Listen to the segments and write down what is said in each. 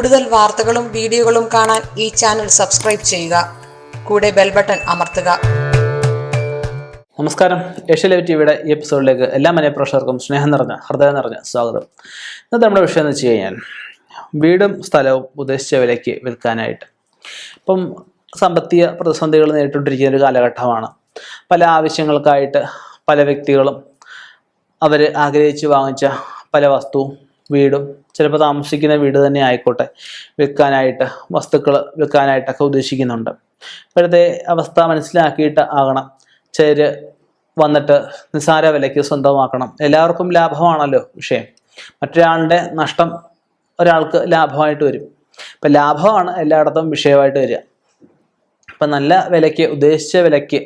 കൂടുതൽ വാർത്തകളും വീഡിയോകളും കാണാൻ ഈ ചാനൽ സബ്സ്ക്രൈബ് ചെയ്യുക. കൂടെ ബെൽ ബട്ടൺ അമർത്തുക. നമസ്കാരം. ഏഷ്യ ലൈവ് ടിവിയുടെ ഈ എപ്പിസോഡിലേക്ക് എല്ലാ മലയ പ്രേക്ഷകർക്കും സ്നേഹം നിറഞ്ഞ ഹൃദയം നിറഞ്ഞ സ്വാഗതം. ഇന്നത്തെ നമ്മുടെ വിഷയം എന്ന് വെച്ച് കഴിഞ്ഞാൽ വീടും സ്ഥലവും ഉദ്ദേശിച്ച വിലയ്ക്ക് വിൽക്കാനായിട്ട്. ഇപ്പം സാമ്പത്തിക പ്രതിസന്ധികൾ നേരിട്ടുകൊണ്ടിരിക്കുന്ന ഒരു കാലഘട്ടമാണ്. പല ആവശ്യങ്ങൾക്കായിട്ട് പല വ്യക്തികളും അവർ ആഗ്രഹിച്ച് വാങ്ങിച്ച പല വസ്തുവും വീടും ചിലപ്പോൾ താമസിക്കുന്ന വീട് തന്നെ ആയിക്കോട്ടെ. വിൽക്കാനായിട്ട് വസ്തുക്കൾ വിൽക്കാനായിട്ടൊക്കെ ഉദ്ദേശിക്കുന്നുണ്ട്. ഇപ്പോഴത്തെ അവസ്ഥ മനസ്സിലാക്കിയിട്ട് ആകണം. ചേര് വന്നിട്ട് നിസ്സാര വിലയ്ക്ക് സ്വന്തമാക്കണം. എല്ലാവർക്കും ലാഭമാണല്ലോ വിഷയം. മറ്റൊരാളുടെ നഷ്ടം ഒരാൾക്ക് ലാഭമായിട്ട് വരും. ഇപ്പം ലാഭമാണ് എല്ലായിടത്തും വിഷയമായിട്ട് വരിക. ഇപ്പം നല്ല വിലയ്ക്ക് ഉദ്ദേശിച്ച വിലയ്ക്ക്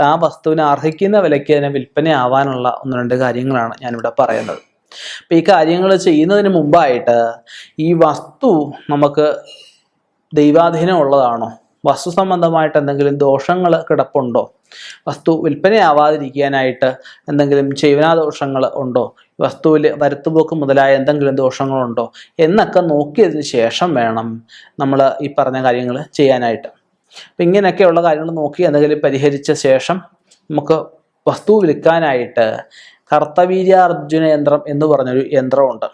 ആ വസ്തുവിനെ അർഹിക്കുന്ന വിലയ്ക്ക് തന്നെ അതിനെ വിൽപ്പനയാവാനുള്ള ഒന്ന് രണ്ട് കാര്യങ്ങളാണ് ഞാനിവിടെ പറയുന്നത് അപ്പം ഈ കാര്യങ്ങൾ ചെയ്യുന്നതിന് മുമ്പായിട്ട് ഈ വസ്തു നമുക്ക് ദൈവാധീനം ഉള്ളതാണോ? വസ്തു സംബന്ധമായിട്ട് എന്തെങ്കിലും ദോഷങ്ങൾ കിടപ്പുണ്ടോ? വസ്തു വിൽപ്പനയാവാതിരിക്കാനായിട്ട് എന്തെങ്കിലും ജീവനാദോഷങ്ങൾ ഉണ്ടോ? വസ്തുവിൽ വരുത്തുപോക്ക് മുതലായ എന്തെങ്കിലും ദോഷങ്ങളുണ്ടോ? എന്നൊക്കെ നോക്കിയതിന് ശേഷം വേണം നമ്മൾ ഈ പറഞ്ഞ കാര്യങ്ങൾ ചെയ്യാനായിട്ട്. അപ്പം ഇങ്ങനെയൊക്കെയുള്ള കാര്യങ്ങൾ നോക്കി എന്തെങ്കിലും പരിഹരിച്ച ശേഷം നമുക്ക് വസ്തു വിൽക്കാനായിട്ട് കർത്തവീര്യാർജുന യന്ത്രം എന്ന് പറഞ്ഞൊരു യന്ത്രമുണ്ട്.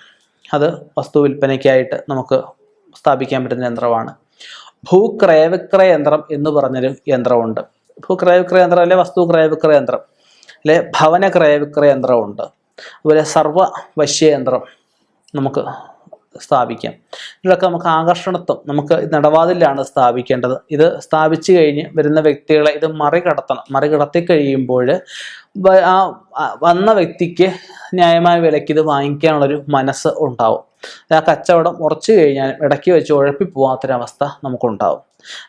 അത് വസ്തു വിൽപ്പനയ്ക്കായിട്ട് നമുക്ക് സ്ഥാപിക്കാൻ പറ്റുന്ന യന്ത്രമാണ്. ഭൂക്രയവിക്രയ യന്ത്രം എന്ന് പറഞ്ഞൊരു യന്ത്രമുണ്ട്. ഭൂക്രയവിക്രയ യന്ത്രം അല്ലെ വസ്തു ക്രയവിക്രയ യന്ത്രം അല്ലെ ഭവന ക്രയവിക്രയ യന്ത്രമുണ്ട്. അതുപോലെ സർവ വശ്യയന്ത്രം നമുക്ക് സ്ഥാപിക്കാം. ഇതിലൊക്കെ നമുക്ക് ആകർഷണത്വം നമുക്ക് നടവാതിലാണ് സ്ഥാപിക്കേണ്ടത്. ഇത് സ്ഥാപിച്ചു കഴിഞ്ഞ് വരുന്ന വ്യക്തികളെ ഇത് മറികടത്തണം. മറികടത്തി കഴിയുമ്പോൾ ആ വന്ന വ്യക്തിക്ക് ന്യായമായ വിലയ്ക്ക് ഇത് വാങ്ങിക്കാനുള്ളൊരു മനസ്സ് ഉണ്ടാവും. ആ കച്ചവടം ഉറച്ചു കഴിഞ്ഞാൽ ഇടയ്ക്ക് വെച്ച് ഉഴപ്പി പോകാത്തൊരവസ്ഥ നമുക്കുണ്ടാവും.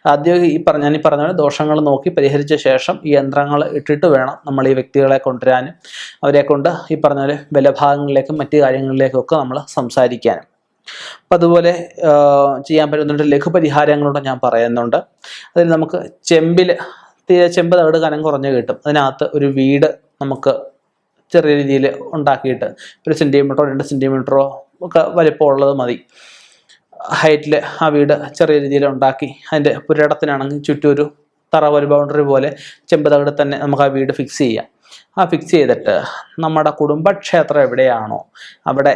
ആദ്യം ഈ പറഞ്ഞ ഞാൻ ഈ പറഞ്ഞ ദോഷങ്ങൾ നോക്കി പരിഹരിച്ച ശേഷം ഈ യന്ത്രങ്ങൾ ഇട്ടിട്ട് വേണം നമ്മൾ ഈ വ്യക്തികളെ കൊണ്ടുവരാനും അവരെ കൊണ്ട് ഈ പറഞ്ഞ വിലഭാഗങ്ങളിലേക്കും മറ്റു കാര്യങ്ങളിലേക്കും ഒക്കെ നമ്മൾ സംസാരിക്കാനും. അപ്പം അതുപോലെ ചെയ്യാൻ പറ്റുന്നുണ്ട് ലഘുപരിഹാരങ്ങളോട് ഞാൻ പറയുന്നുണ്ട്. അതിൽ നമുക്ക് ചെമ്പിൽ ചെമ്പ് തകട് കനം കുറഞ്ഞ് കിട്ടും. അതിനകത്ത് ഒരു വീട് നമുക്ക് ചെറിയ രീതിയിൽ ഉണ്ടാക്കിയിട്ട് ഒരു സെന്റിമീറ്ററോ രണ്ട് സെന്റിമീറ്ററോ ഒക്കെ വലിപ്പമുള്ളത് മതി. ഹൈറ്റിൽ ആ വീട് ചെറിയ രീതിയിൽ ഉണ്ടാക്കി അതിന്റെ പുരടത്തിനാണെങ്കിൽ ചുറ്റും ഒരു തറ ഒരു ബൗണ്ടറി പോലെ ചെമ്പ് തകട് തന്നെ നമുക്ക് ആ വീട് ഫിക്സ് ചെയ്യാം. ആ ഫിക്സ് ചെയ്തിട്ട് നമ്മുടെ കുടുംബക്ഷേത്രം എവിടെയാണോ അവിടെ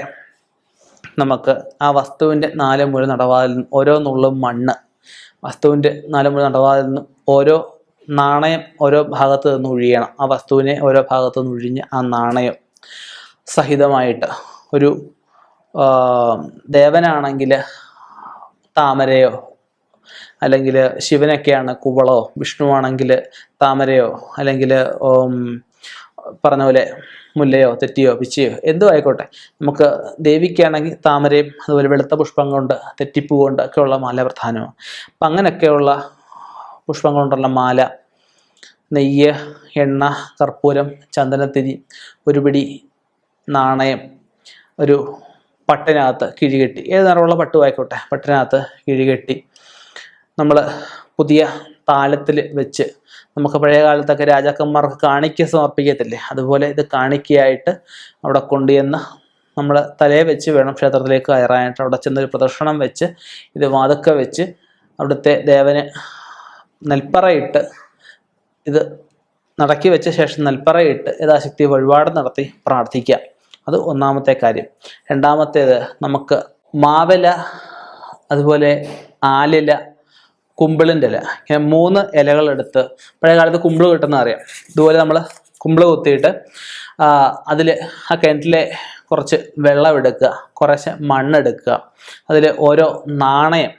നമുക്ക് ആ വസ്തുവിന്റെ നാല് മുഴ നടവാതിൽ നിന്ന് ഓരോ നുള്ളും മണ്ണ്. വസ്തുവിന്റെ നാല് മുഴ നടവാതിൽ നിന്നും ഓരോ നാണയം ഓരോ ഭാഗത്ത് നിന്ന് ഒഴിയണം. ആ വസ്തുവിനെ ഓരോ ഭാഗത്ത് നിന്ന് ഒഴിഞ്ഞ് ആ നാണയം സഹിതമായിട്ട് ഒരു ദേവനാണെങ്കിൽ താമരയോ അല്ലെങ്കിൽ ശിവനൊക്കെയാണ് കുവളോ വിഷ്ണുവാണെങ്കിൽ താമരയോ അല്ലെങ്കിൽ പറഞ്ഞ പോലെ മുല്ലയോ തെറ്റിയോ പിച്ചയോ എന്തോ ആയിക്കോട്ടെ. നമുക്ക് ദേവിക്കാണെങ്കിൽ താമരയും അതുപോലെ വെളുത്ത പുഷ്പം കൊണ്ട് തെറ്റിപ്പൂ കൊണ്ട് ഒക്കെയുള്ള മാല പ്രധാനമാണ്. അപ്പം അങ്ങനെയൊക്കെയുള്ള പുഷ്പം കൊണ്ടുള്ള മാല നെയ്യ് എണ്ണ കർപ്പൂരം ചന്ദനത്തിരി ഒരു പിടി നാണയം ഒരു പട്ടിനകത്ത് കിഴികെട്ടി. ഏത് നിറമുള്ള പട്ടുമായിക്കോട്ടെ പട്ടിനകത്ത് കിഴികെട്ടി. നമ്മൾ പുതിയ താലത്തിൽ വെച്ച് നമുക്ക് പഴയ കാലത്തൊക്കെ രാജാക്കന്മാർക്ക് കാണിക്ക സമർപ്പിക്കത്തില്ലേ? അതുപോലെ ഇത് കാണിക്കയായിട്ട് അവിടെ കൊണ്ടുചെന്ന് നമ്മൾ തലയെ വെച്ച് വേണം ക്ഷേത്രത്തിലേക്ക് കയറാനായിട്ട്. അവിടെ ചെന്നൊരു പ്രദർശനം വെച്ച് ഇത് വാതുക്ക വെച്ച് അവിടുത്തെ ദേവന് നെൽപ്പറയിട്ട് ഇത് നടക്കി വെച്ച ശേഷം നെൽപ്പറയിട്ട് യഥാശക്തി വഴിപാട് നടത്തി പ്രാർത്ഥിക്കാം. അത് ഒന്നാമത്തെ കാര്യം. രണ്ടാമത്തേത് നമുക്ക് മാവില അതുപോലെ ആലില കുമ്പിളിന്റെ ഇല. ഇങ്ങനെ മൂന്ന് ഇലകളെടുത്ത് പഴയ കാലത്ത് കുമ്പിൾ കിട്ടുന്ന അറിയാം. ഇതുപോലെ നമ്മൾ കുമ്പിൾ കുത്തിയിട്ട് അതിൽ ആ കിണറ്റിലെ കുറച്ച് വെള്ളം എടുക്കുക കുറച്ച് മണ്ണെടുക്കുക അതിൽ ഓരോ നാണയം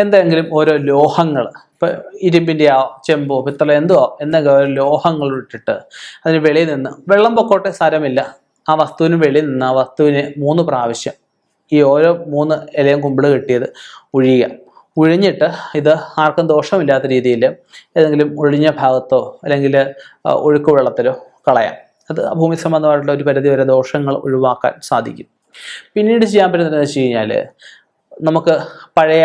എന്തെങ്കിലും ഓരോ ലോഹങ്ങൾ ഇപ്പോൾ ഇരുമ്പിന്റെ ആവോ ചെമ്പോ പിത്തള എന്തോ എന്തെങ്കിലും ഓരോ ലോഹങ്ങൾ ഇട്ടിട്ട് അതിന് വെളിയിൽ നിന്ന് വെള്ളം പൊക്കോട്ടെ സാരമില്ല. ആ വസ്തുവിന് വെളിയിൽ നിന്ന് ആ വസ്തുവിന് മൂന്ന് പ്രാവശ്യം ഈ ഓരോ മൂന്ന് ഇലയും കുമ്പിൾ കെട്ടിയത് ഒഴിയുക. ഒഴിഞ്ഞിട്ട് ഇത് ആർക്കും ദോഷമില്ലാത്ത രീതിയിൽ ഏതെങ്കിലും ഒഴിഞ്ഞ ഭാഗത്തോ അല്ലെങ്കിൽ ഒഴുക്ക് വെള്ളത്തിലോ കളയാം. അത് ഭൂമി സംബന്ധമായിട്ടുള്ള ഒരു പരിധി വരെ ദോഷങ്ങൾ ഒഴിവാക്കാൻ സാധിക്കും. പിന്നീട് ചെയ്യാൻ പറ്റുന്നത് വെച്ച് കഴിഞ്ഞാൽ നമുക്ക് പഴയ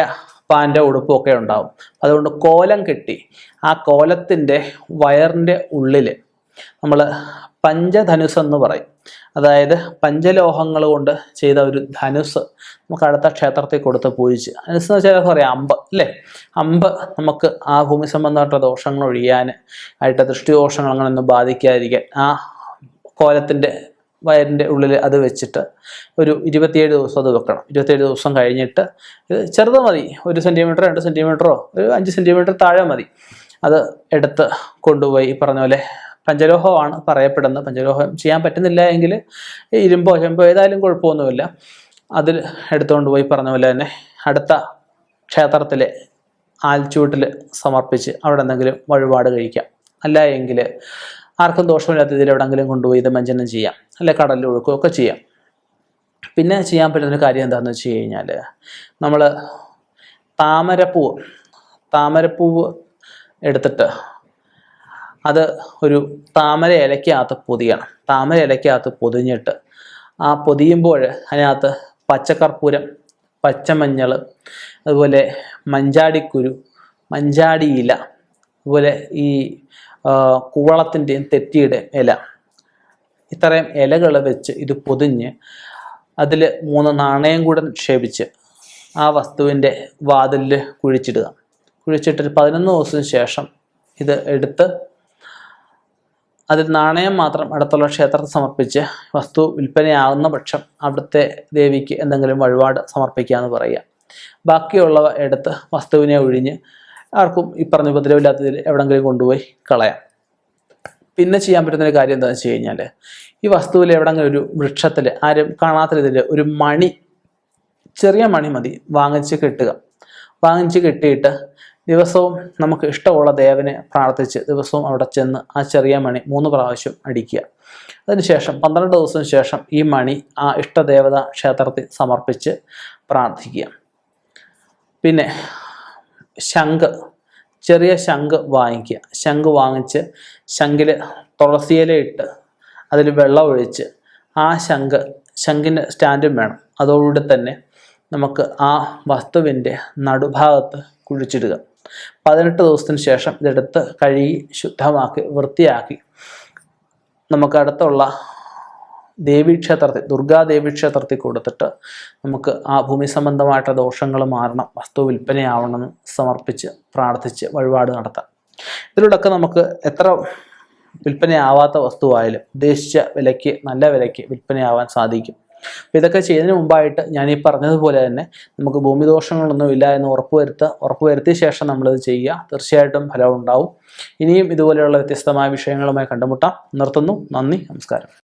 പാന്റെ ഉടുപ്പും ഒക്കെ ഉണ്ടാവും. അതുകൊണ്ട് കോലം കെട്ടി ആ കോലത്തിന്റെ വയറിന്റെ ഉള്ളിൽ നമ്മൾ പഞ്ചധനുസ് എന്ന് പറയും. അതായത് പഞ്ചലോഹങ്ങൾ കൊണ്ട് ചെയ്ത ഒരു ധനുസ് നമുക്ക് അടുത്ത ക്ഷേത്രത്തിൽ കൊടുത്ത് പൂജിച്ച്. ധനുസ് എന്ന് വെച്ചാൽ പറയാം അമ്പ് അല്ലേ? അമ്പ് നമുക്ക് ആ ഭൂമി സംബന്ധമായിട്ടുള്ള ദോഷങ്ങൾ ഒഴിയാൻ ആയിട്ട് ദൃഷ്ടിദോഷങ്ങൾ അങ്ങനെയൊന്നും ബാധിക്കാതിരിക്കാൻ ആ കോലത്തിന്റെ വയറിന്റെ ഉള്ളിൽ അത് വെച്ചിട്ട് ഒരു ഇരുപത്തിയേഴ് ദിവസം അത് വെക്കണം. ഇരുപത്തിയേഴ് ദിവസം കഴിഞ്ഞിട്ട് ഇത് ചെറുത് മതി. ഒരു സെന്റിമീറ്റർ രണ്ട് സെന്റിമീറ്ററോ ഒരു അഞ്ച് സെന്റിമീറ്റർ താഴെ മതി. അത് എടുത്ത് കൊണ്ടുപോയി പറഞ്ഞ പോലെ പഞ്ചലോഹമാണ് പറയപ്പെടുന്നത്. പഞ്ചലോഹം ചെയ്യാൻ പറ്റുന്നില്ല എങ്കിൽ ഇരുമ്പോ ചെമ്പോ ഏതായാലും കുഴപ്പമൊന്നുമില്ല. അതിൽ എടുത്തുകൊണ്ട് പോയി പറഞ്ഞ പോലെ തന്നെ അടുത്ത ക്ഷേത്രത്തിലെ ആൽച്ചൂട്ടിൽ സമർപ്പിച്ച് അവിടെ എന്തെങ്കിലും വഴിപാട് കഴിക്കാം. അല്ല എങ്കിൽ ആർക്കും ദോഷമില്ലാത്ത രീതിയിൽ എവിടെയെങ്കിലും കൊണ്ടുപോയി ഇത് മഞ്ജനം ചെയ്യാം. അല്ലെ കടലിൽ ഒഴുക്കുകയോ ഒക്കെ ചെയ്യാം. പിന്നെ ചെയ്യാൻ പറ്റുന്ന കാര്യം എന്താണെന്ന് വെച്ച് കഴിഞ്ഞാൽ നമ്മൾ താമരപ്പൂവ് താമരപ്പൂവ് എടുത്തിട്ട് അത് ഒരു താമര ഇലയ്ക്കകത്ത് പൊതിയണം. താമര ഇലയ്ക്കകത്ത് പൊതിഞ്ഞിട്ട് ആ പൊതിയുമ്പോൾ അതിനകത്ത് പച്ചക്കർപ്പൂരം പച്ചമഞ്ഞൾ അതുപോലെ മഞ്ചാടിക്കുരു മഞ്ചാടി ഇല അതുപോലെ ഈ കൂവളത്തിന്റെയും തെറ്റിയുടെയും ഇല. ഇത്രയും ഇലകൾ വെച്ച് ഇത് പൊതിഞ്ഞ് അതിൽ മൂന്ന് നാണയം കൂടെ നിക്ഷേപിച്ച് ആ വസ്തുവിന്റെ വാതിലിൽ കുഴിച്ചിടുക. കുഴിച്ചിട്ടൊരു പതിനൊന്ന് ദിവസത്തിന് ശേഷം ഇത് എടുത്ത് അതിൽ നാണയം മാത്രം അടുത്തുള്ള ക്ഷേത്രത്തിൽ സമർപ്പിച്ച് വസ്തു വിൽപ്പനയാകുന്ന പക്ഷം അവിടുത്തെ ദേവിക്ക് എന്തെങ്കിലും വഴിപാട് സമർപ്പിക്കാമെന്ന് പറയുക. ബാക്കിയുള്ളവ എടുത്ത് വസ്തുവിനെ ഒഴിഞ്ഞ് ആർക്കും ഈ പറഞ്ഞ ഉപദ്രവമില്ലാത്തതിൽ എവിടെങ്കിലും കൊണ്ടുപോയി കളയാം. പിന്നെ ചെയ്യാൻ പറ്റുന്ന ഒരു കാര്യം എന്താണെന്ന് വെച്ച് കഴിഞ്ഞാൽ ഈ വസ്തുവിൽ എവിടെങ്കിലും ഒരു വൃക്ഷത്തിൽ ആരും കാണാത്ത രീതിയിൽ ഒരു മണി ചെറിയ മണി മതി വാങ്ങിച്ച് കെട്ടുക. വാങ്ങിച്ച് കെട്ടിയിട്ട് ദിവസവും നമുക്ക് ഇഷ്ടമുള്ള ദേവനെ പ്രാർത്ഥിച്ച് ദിവസവും അവിടെ ചെന്ന് ആ ചെറിയ മണി മൂന്ന് പ്രാവശ്യം അടിക്കുക. അതിനുശേഷം പന്ത്രണ്ട് ദിവസത്തിന് ശേഷം ഈ മണി ആ ഇഷ്ടദേവത ക്ഷേത്രത്തിൽ സമർപ്പിച്ച് പ്രാർത്ഥിക്കുക. പിന്നെ ശംഖ് ചെറിയ ശംഖ് വാങ്ങിക്കുക. ശംഖ് വാങ്ങിച്ച് ശംഖിൽ തുളസിയില ഇട്ട് അതിൽ വെള്ളം ഒഴിച്ച് ആ ശംഖ് ശംഖിന്റെ സ്റ്റാൻഡും വേണം. അതോടുകൂടി തന്നെ നമുക്ക് ആ വസ്തുവിന്റെ നടുഭാഗത്ത് കുഴിച്ചിടുക. പതിനെട്ട് ദിവസത്തിന് ശേഷം ഇതെടുത്ത് കഴുകി ശുദ്ധമാക്കി വൃത്തിയാക്കി. നമുക്ക് അടുത്തുള്ള ദേവീക്ഷേത്രത്തിൽ ദുർഗാദേവി ക്ഷേത്രത്തിൽ കൊടുത്തിട്ട് നമുക്ക് ആ ഭൂമി സംബന്ധമായിട്ടുള്ള ദോഷങ്ങൾ മാറണം വസ്തു വിൽപ്പനയാവണമെന്ന് സമർപ്പിച്ച് പ്രാർത്ഥിച്ച് വഴിപാട് നടത്താം. ഇതിലൂടെയൊക്കെ നമുക്ക് എത്ര വിൽപ്പനയാവാത്ത വസ്തുവായാലും ഉദ്ദേശിച്ച വിലയ്ക്ക് നല്ല വിലയ്ക്ക് വിൽപ്പനയാവാൻ സാധിക്കും. അപ്പോൾ ഇതൊക്കെ ചെയ്യുന്നതിന് മുമ്പായിട്ട് ഞാൻ ഈ പറഞ്ഞതുപോലെ തന്നെ നമുക്ക് ഭൂമി ദോഷങ്ങളൊന്നും ഇല്ല എന്ന് ഉറപ്പുവരുത്തുക ഉറപ്പുവരുത്തിയ ശേഷം നമ്മളിത് ചെയ്യുക. തീർച്ചയായിട്ടും ഫലം ഉണ്ടാവും. ഇനിയും ഇതുപോലെയുള്ള വ്യത്യസ്തമായ വിഷയങ്ങളുമായി കണ്ടുമുട്ടാം. നിർത്തുന്നു. നന്ദി. നമസ്കാരം.